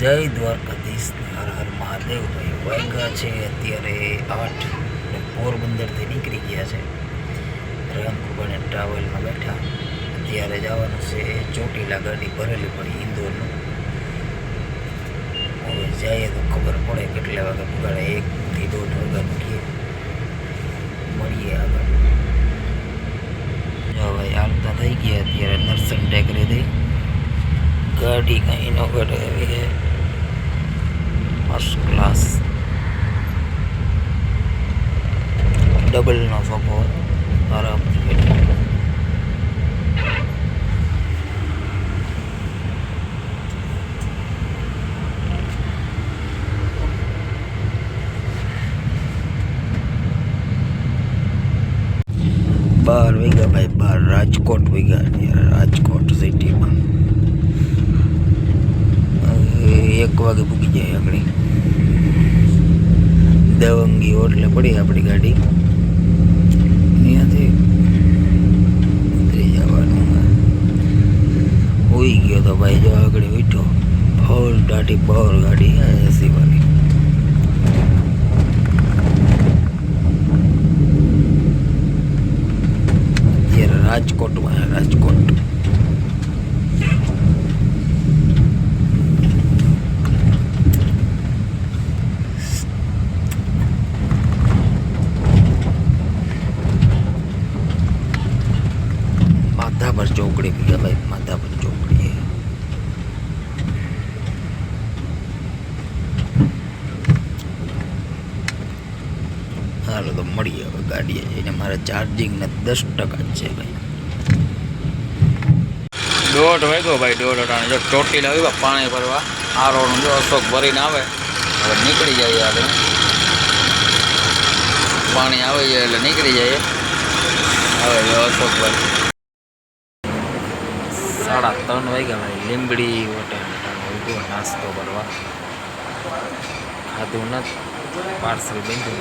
જય દ્વારકાધીશ હર હર મહાદેવ ભાઈ વાગ્યા છે અત્યારે આઠ અને પોરબંદરથી નીકળી ગયા છે. રામકુબાને ટ્રાવેલમાં બેઠા. અત્યારે જવાનું છે ચોટીલા ગાડી ભરેલી પડી ઇન્દોરનું. હવે જઈએ તો ખબર પડે કેટલા વાગે પગાડે એકથી દોઢ વાગ્યા મૂકીએ મળીએ આગળ. જો ભાઈ હાલતા થઈ ગયા અત્યારે નરસન ટેકરે દઈ. ગાડી કંઈ ન ઘટે એવી છે ફર્સ્ટ ક્લાસ ડબલનો સોફો આરામથી બેઠો બાર વાગ્યા ભાઈ બાર રાજકોટ વાગ્યા અત્યારે રાજકોટ સિટીમાં હવે એક વાગે પૂકી જાય આગળ દવંગી હોટલે પડી આપણી ગાડી. અહીંયાથી ઉતરી જવાનું હોઈ ગયો તો ભાઈ જો આગળ બેઠો ફોર ટાટી પાવર ગાડી એસી વાળી અત્યારે રાજકોટમાં રાજકોટ. માધાપર ચોકડી ભૈયા ભાઈ માધાપર ચોકડી હાલો તો મળીએ હવે ગાડીએ જઈને મારે ચાર્જિંગ ને દસ ટકા જ છે ભાઈ દોઢ વાગ્યો, ભાઈ, દોઢ અટાણે જો ચોટી લાવી પાણી ભરવા. આ રોડનું જો અશોક ભરીને આવે, હવે નીકળી જાય આગળ પાણી આવે છે એટલે નીકળી જાય હવે જો અશોકભાઈ સાડા ત્રણ વાગ્યા ભાઈ લીંબડી હોટેલ નાસ્તો કરવા. ખાધું નથી પાર્સલ બંધું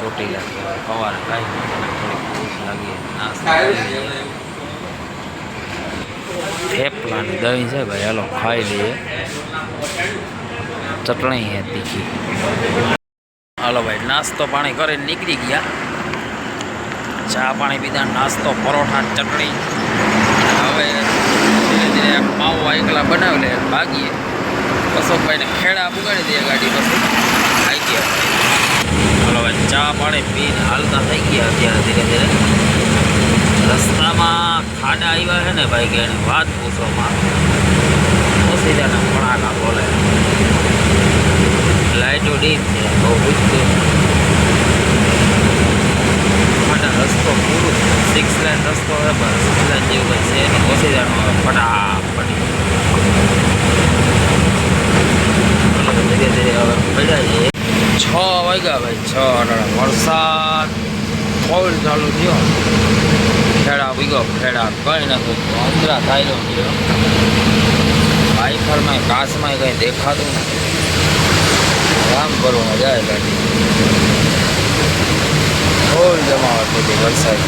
ચોટીલા સવારે કાંઈ થોડીક ભૂખ લાગી, નાસ્તો કરી. થેપલા ને દહીં છે ભાઈ, હાલો, ખાઈ લઈએ. ચટણી હે તીખી. હાલો ભાઈ, નાસ્તો પાણી કરીને નીકળી ગયા. ચા પાણી પીધા, નાસ્તો, પરોઠા, ચટણી હવે ધીરે ધીરે એકલા બનાવી લે, ભાગીએ. અશોકભાઈને ખેડા બુગાડી દઈએ ગાડી પછી. આવી ગયા. ચાલો ભાઈ, ચા પાણી પીને હાલતા થઈ ગયા અત્યારે ધીરે ધીરે. રસ્તામાં ખાડા આવ્યા છે ને ભાઈ કે એની વાત પૂછવામાં. ઓછી જાને ફણાકા બોલે લાઈટો ડીપ છે, બહુ પૂછતું ખાડા રસ્તો પૂરો સિક્સ લાઇન રસ્તો હોય પણ સિક્સ લાઇન જેવું કંઈ છે નહીં ઓછી જાનો આવે ફટાફટ ધીરે ધીરે હવે પડ્યા છે છ વાગ્યા ભાઈ છ વરસાદ ફોલ ચાલુ થયો ખેડા બીગો ખેડા કઈ નથી અંદરા થાય ગયો બાઇફરમાં કાચમાં કંઈ દેખાતું નથી કામ કરવાનું જાય ગાડી ફોલ જમાવટ બધી વરસાદ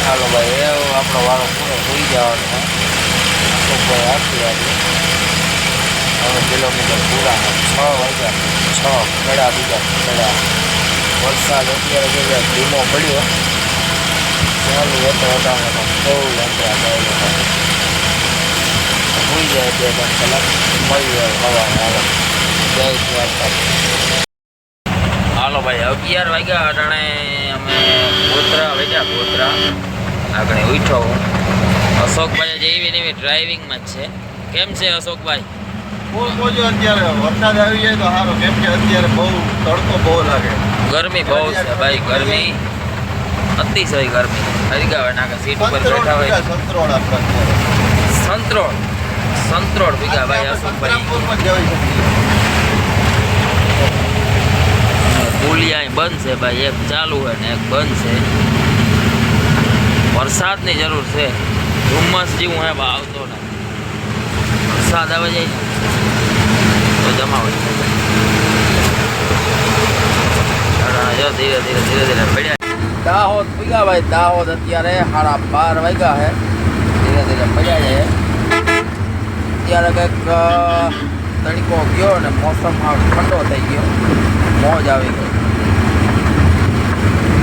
ચાલો ભાઈ એ આપણો વાળો પૂરો હોઈ જવાનો છે અશોકભાઈ આપી આજે હવે કિલોમીટર પૂરા છ વાગ્યા છ ખેડા બીજા ખેડા વરસાદ અત્યારે જે ધીમો પડ્યો. ચાલુ હતો હટાવવાનો બહુ અંતરા ગયેલો હોઈ જાય બે ત્રણ કલાક, મળી જાય હવા આવે જય દ્વારકા હાલો ભાઈ, અગિયાર વાગ્યા અટાણે અમે ગોત્રા વેચ્યા ગોત્રા આગળ ઉઠો અશોકભાઈ જે એવી ને એવી ડ્રાઇવિંગમાં જ છે. કેમ છે અશોકભાઈ? બહુ મોજો અત્યારે વરસાદ આવી જાય તો સારો કેમ કે અત્યારે બહુ તડકો બહુ લાગે. ગરમી બહુ છે ભાઈ ગરમી અતિશય ગરમી. હરિગાવે નાખે સીટ ઉપર બેઠા હોય. સંતરોડ આપણે અત્યારે. સંતરોડ સંતરોડ ભીગા ભાઈ અશોકભાઈ. રામપુરમાં જઈ શકીએ પુલિયા બંધ છે ભાઈ એક ચાલુ છે ને એક બંધ છે. વરસાદની જરૂર છે. ધુમ્મસ જેવું હે બા આવતો ને વરસાદ આવે જાય ને તો અટાણે જો ધીરે ધીરે ધીરે ધીરે પડ્યા. દાહોદ પીગા ભાઈ, દાહોદ અત્યારે સાડા બાર વાગ્યા છે. ધીરે ધીરે પડ્યા છે. અત્યારે કંઈક તડકો ગયો ને મોસમ ઠંડો થઈ ગયો. મોજ આવી ગઈ.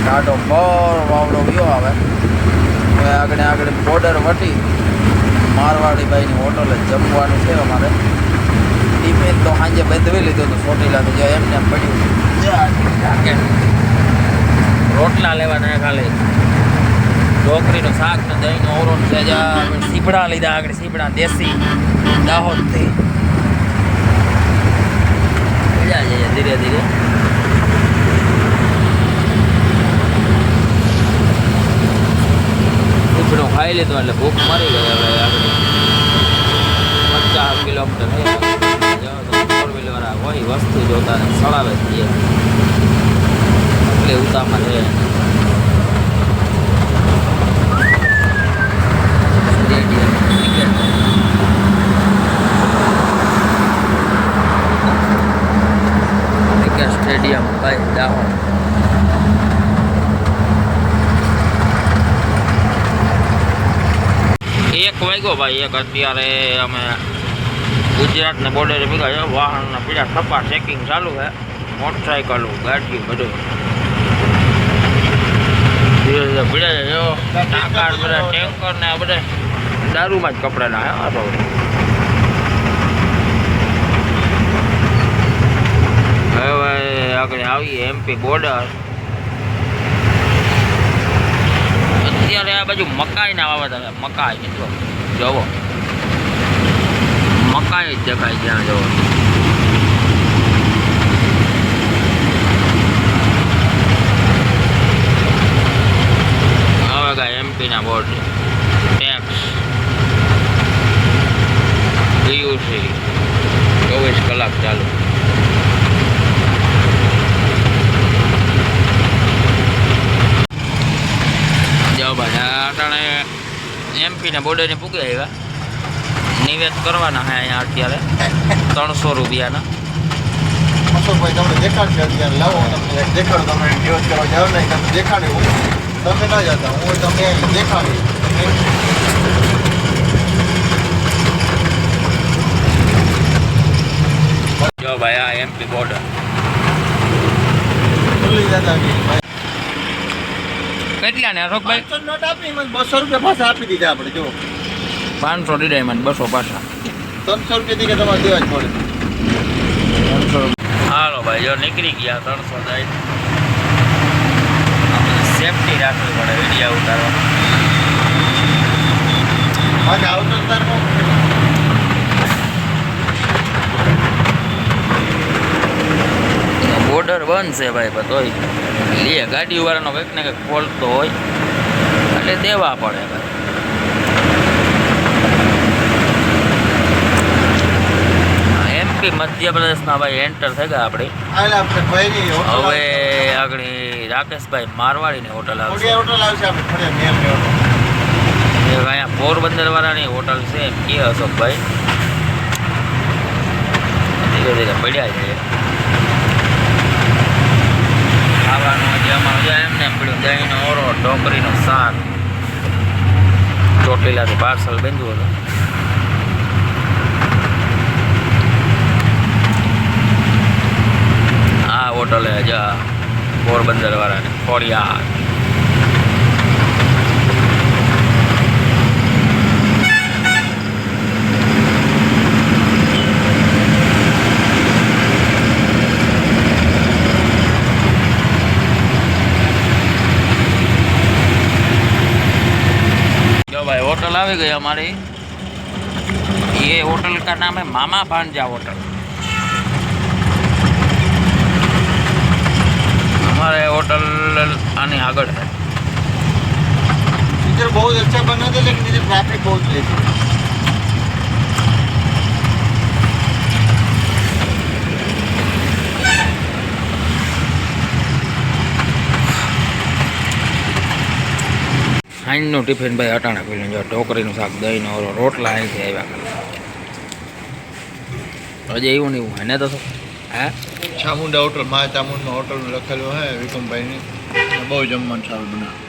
ટાઢો પર વાવડો ગયો આવે હવે આગળ આગળ બોર્ડર વટી. મારવાડી ભાઈની હોટલે જમવાનું છે અમારે. ટિફિન તો સાંજે બંધવી લીધું હતું ચોટીલાથી જો એમને એમ પડ્યું. રોટલા લેવાના ખાલી. ઢોકરીનું શાક ને દહીંનો ઓરો છે સીપડા લીધા આગળ, સીપડા દેશી, દાહોદથી. મજા જઈએ ધીરે ધીરે. સીપડું ખાઈ લીધો એટલે ભૂખ મરી ગઈ હવે આગળ. પચાસ કિલોમીટર ફોર કોઈ વસ્તુ જોતા ને સળાવે છે. એટલે ઉતામાં રહે. સ્ટેડિયમ ભાઈ દાહોદ એક વાગ્યો ભાઈ, એક અત્યારે અમે ગુજરાતના બોર્ડરે ભેગા છે વાહનના પીડા થપ્પા ચેકિંગ ચાલુ છે. મોટરસાઇકલો ગાડી બધું. ભીડા છે જો ટાંકા ને બધા દારૂમાં જ કપડાના હે, તો. હવે આગળ આવીએ એમપી બોર્ડર અત્યારે આ બાજુ મકાઈ ના વાવતા મકાઈ મિત્રો જોવો મકાઈ જ દેખાય જ્યાં જોવો હવે કાંઈ એમપીના બોર્ડ ટેક્સ પીયુસી ચોવીસ કલાક ચાલુ. ભાઈ, આ અટાણે એમપીના બોર્ડરની પૂગી આવ્યા. નિવેદ કરવાના છે અહીંયા અત્યારે. ત્રણસો રૂપિયાના. અશોકભાઈ તમને દેખાડશે અત્યારે. લાવો તમને એક દેખાડો તમે દિવસ કરવા જાવ નહીં તમે દેખાડ્યું તમે ના જતા હું તમને દેખાડી. જો ભાઈ આ એમપી બોર્ડર ભૂલી જતા કે કેટલા ને અશોકભાઈ? પાંચસો નોટ આપી મને બસો રૂપિયા પાછા આપી દીધા આપણે જો પાંચસો ડીડાયમંડ બસો પાછા. ત્રણસો રૂપિયાથી કે તમારે દેવા જ પડે. ત્રણસો હાલો ભાઈ જો નીકળી ગયા ત્રણસો જાય. સેફટી રાખવી પડે વિડીયા ઉતારવા. બાકી આવતો તારમાં બોર્ડર બંધ છે ભાઈ પણ તોય. લે ગાડીવાળાનો કંઈક ને કંઈક ખોલતો હોય. એટલે દેવા પડે ભાઈ. એમપી મધ્યપ્રદેશના ભાઈ એન્ટર થઈ ગયા આપણે. હવે આગળ રાકેશભાઈ મારવાડીની હોટલ આવશે. હોટલ આવશે અહીંયા પોરબંદર વાળાની હોટલ છે એમ કે અશોકભાઈ. ધીરે ધીરે પડ્યા છે. ખાવાનું જે અમારું જે એમને એમ પડ્યું દહીંનો ઓરો ઢોકરીનો શાક. ચોટીલાથી પાર્સલ બાંધ્યું હતું. આ હોટલે જ પોરબંદર વાળાને ખોડિયાર जो भाई होटल आ गई हमारी ये होटल का नाम है मामा भांजा होटल हमारे होटल आने आगड़ है इधर बहुत अच्छा बना था लेकिन इधर ट्रैफिक बहुत लेट है હાઈનનું ટિફિન ભાઈ અટાણા પીલું જો ઢોકરીનું શાક દહીંનો ઓલો રોટલા અહીંથી આવ્યા હજી એવું ને એવું હે ને તો શું? હે ચામુંડા હોટલ, મા ચામુંડા હોટલ લખેલું હે વિક્રમભાઈની. બહુ જમવાનું સારું બનાવે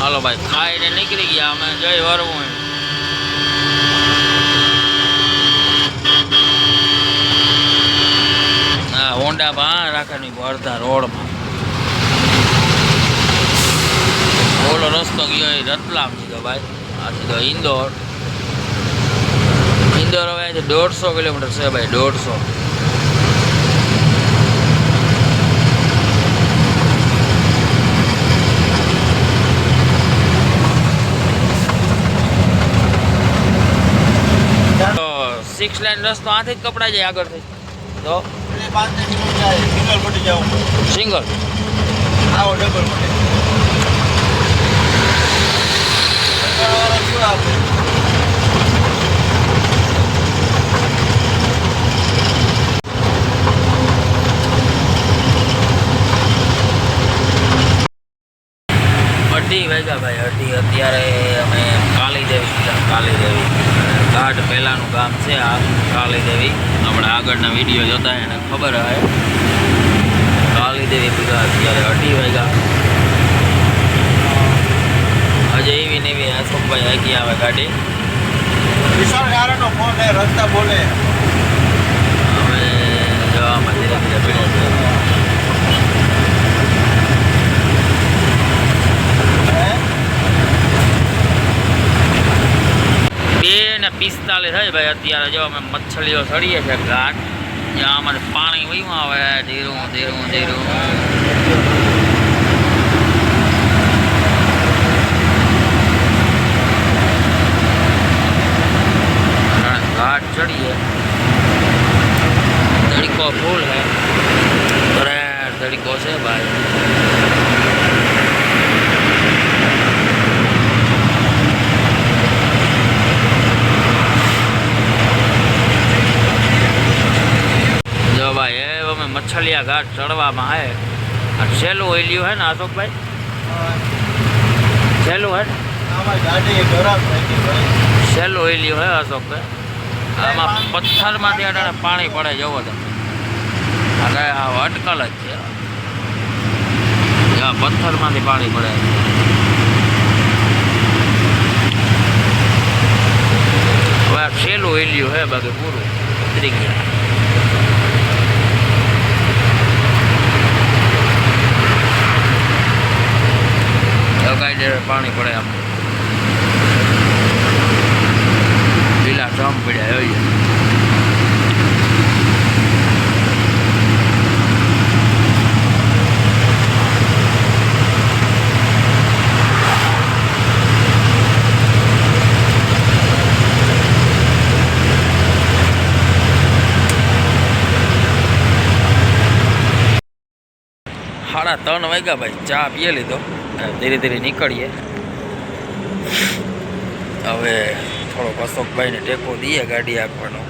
હાલો ભાઈ, ખાઈને નીકળી ગયા અમે. જય વરવું હા હોન્ડા ભા રાખવાની અડધા રોડમાં. ઓલો રસ્તો ગયો રતલામ સીધો ભાઈ. આ સીધો ઇન્દોર. ઇન્દોર હવે અહીંથી દોઢસો કિલોમીટર છે ભાઈ દોઢસો. તો સિક્સ લાઇન રસ્તો આથી જ કપડાઈ જાય આગળથી તો? પાંચ કિલોમીટર જાય સિંગલ પટી જવું સિંગલ આવો ડબલ અઢી વાગ્યા ભાઈ અઢી અત્યારે અમે કાલી દેવી કાલી દેવી ઘાટ પહેલાંનું ગામ છે આ કાલી દેવી આપણે આગળના વીડિયો જોતા એને ખબર હે કાલી દેવી પૂરા અત્યારે અઢી વાગ્યા. હજે એવી ને એવી અશોકભાઈ હાકી આવે ગાડી. વિશાળ ફોન રસ્તા બોલે. અમે જવામાં ધીરે ધીરે પીડે છે હે બે ને પિસ્તાલીસ થઈ ભાઈ, અત્યારે જો અમે મચ્છલીઓ ચડીએ છીએ ઘાટ, જ્યાં અમારે પાણી વયું આવે, ધીરું ધીરું ધીરું. અને ઘાટ ચડીએ. તડીકો ફૂલ હે અરે તડીકો છે ભાઈ જો ભાઈ એ અમે ઘાટ ચડવામાં આવે. અને છેલ્લું ઓઈલ્યું હે ને, અશોકભાઈ? છેલ્લું હે છેલ્લું ઓઈલ્યું હે, અશોકભાઈ? આમાં પથ્થરમાંથી અટાણે પાણી પડે જવો તો અરે, આ અટકલ જ છે. પથ્થરમાંથી પાણી પડે હવે આ છેલ્લું ઓઈલ્યું હે, બાકી પૂરું. ઉતરી કાંઈ પાણી પડે આમ. લીલા ડ્રમ પડ્યા હોય સાડા ત્રણ વાગ્યા ભાઈ ચા પીએ લીધો. ધીરે ધીરે નીકળીએ. હવે થોડોક અશોકભાઈને ટેકો દઈએ ગાડી આપવાનો.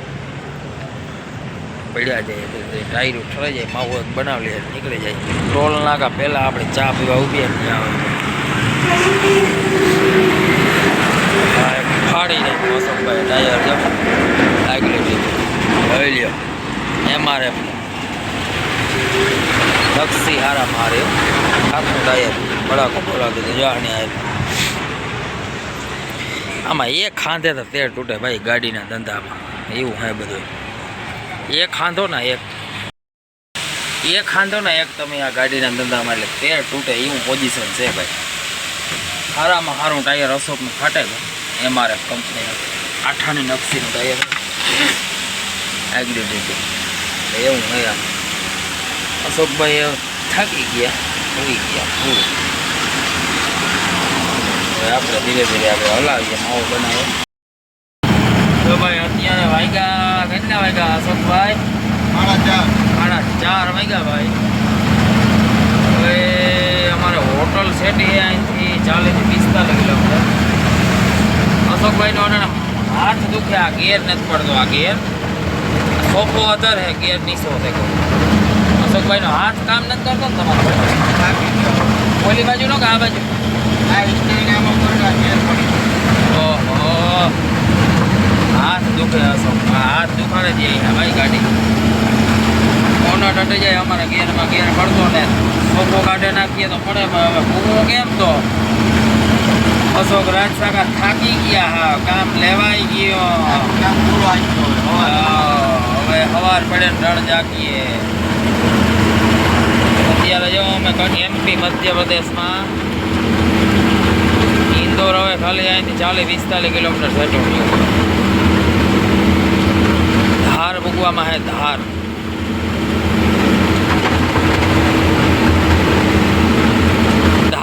પડ્યા જાય ધીરે ટાયર ઠરાઈ જાય, માવો એક બનાવી લે, નીકળી જાય. ટોલ નાકા પહેલાં આપણે ચા પીવા ઊભી ત્યાં. ફાડી નાખ્યું અશોકભાઈ ટાયર જો લીધું. લઈ લ્યો એમઆરએફ લક્ષી હારા મારે. હાથનું ટાયર. બળાકો બોલાવી દીધું જાણે આમાં એક ખાંધે તો તેર તૂટે ભાઈ ગાડીના ધંધામાં. એવું હે બધું. એક ખાંધો ને એક. એક ખાંધો ને એક તમે આ ગાડીના ધંધામાં એટલે તેર તૂટે એવું પોઝિશન છે ભાઈ. સારામાં સારું ટાયર અશોકનું ફાટે ભાઈ એમઆરએફ કંપનીનું. આઠાની નકશીનું ટાયર એગ્રી એટલે એવું હોય અશોકભાઈ એ થાકી ગયા હોઈ ગયા હવે આપણે ધીરે ધીરે આપણે હલાવીએ માવો બનાવો. તો ભાઈ અત્યારે વાગ્યા કેટલા વાગ્યા અશોકભાઈ? સાડા ચાર. સાડા ચાર વાગ્યા ભાઈ. હવે અમારે હોટલ છે એ અહીંથી ચાલીસથી પિસ્તાલીસ કિલોમીટર. અશોકભાઈનો હાથ દુખે આ ગેર નથી પડતો આ ગેર. સોફો અધર હે ગેર નીચો દેખો અશોકભાઈનો હાથ કામ નથી કરતો ને તમારો? ઓલી બાજુ નો કે આ બાજુ? ઓહો હાથ દુખે અશોક હાથ દુખાડે જ અહીંયા ભાઈ ગાડી કોનો ટટી જાય અમારા ગેરમાં ગેર પડતો ને સોફો કાઢે નાખીએ તો પડે પણ હવે પૂરું કેમ તો અશોક રાજસાગા થાકી ગયા હા કામ લેવાઈ ગયો કામ પૂરો આવી ગયો હવે હવા હા, હવે સવાર પડે ને રણ જાગીએ અત્યારે જો અમે ઘણી એમપી મધ્યપ્રદેશમાં ઇન્દોર હવે ખાલી અહીંથી ચાલીસ પિસ્તાલીસ કિલોમીટર સેટો ધાર મૂકવામાં હે ધાર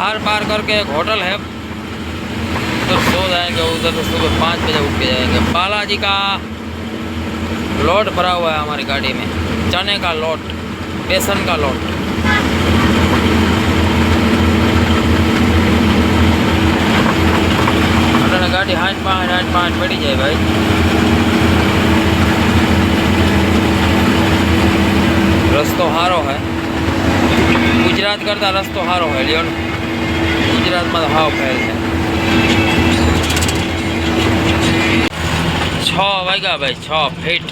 धार पार करके एक होटल है तो सो जाएंगे उधर तो सुबह पाँच बजे उठ के जाएंगे बालाजी का लोट भरा हुआ है हमारी गाड़ी में चने का लोट बेसन का लोट અટાણે ગાડી હાથ પાંચ હાથ પાંચ પડી જાય ભાઈ રસ્તો સારો હે ગુજરાત કરતાં રસ્તો સારો હોય લ્યો ને ગુજરાતમાં તો હાવ ફેલ છે છ વાગ્યા ભાઈ છ ફીટ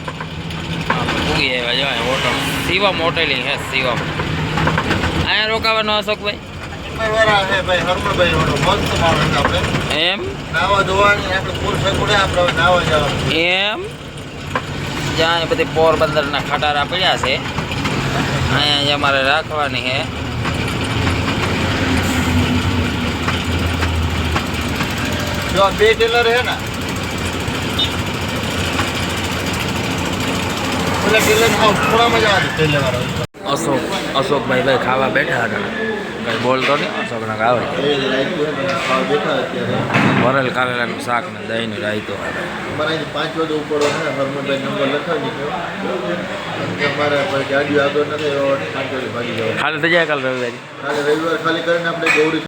પૂગી આવ્યા જાય હોટલ શિવમ હોટેલી હે શિવમ અહીંયા રોકાવાનો અશોકભાઈ એમ? એમ? જ્યાં બધી પોરબંદરના ખટારા પડ્યા છે અહીંયા જ અમારે રાખવાની છે. જો બે ટેલર હે ને અશોક અશોકભાઈ ભાઈ ખાવા બેઠા હતા. કંઈ બોલતો નહીં અશોકના આવે ભરેલ કારેલાનું શાક ને દહીંનું રાયતો અહીંથી પાંચ વાગે ઉપડો છે હરમણભાઈ નંબર લખાવી દીધો. મારે ગાડીઓ આગળ નથી પાંચ વાગે ભાગી જવાનું. ખાલી થઈ જાય કાલ રવિવારે. ખાલી રવિવાર ખાલી કરીને આપણે ગૌરી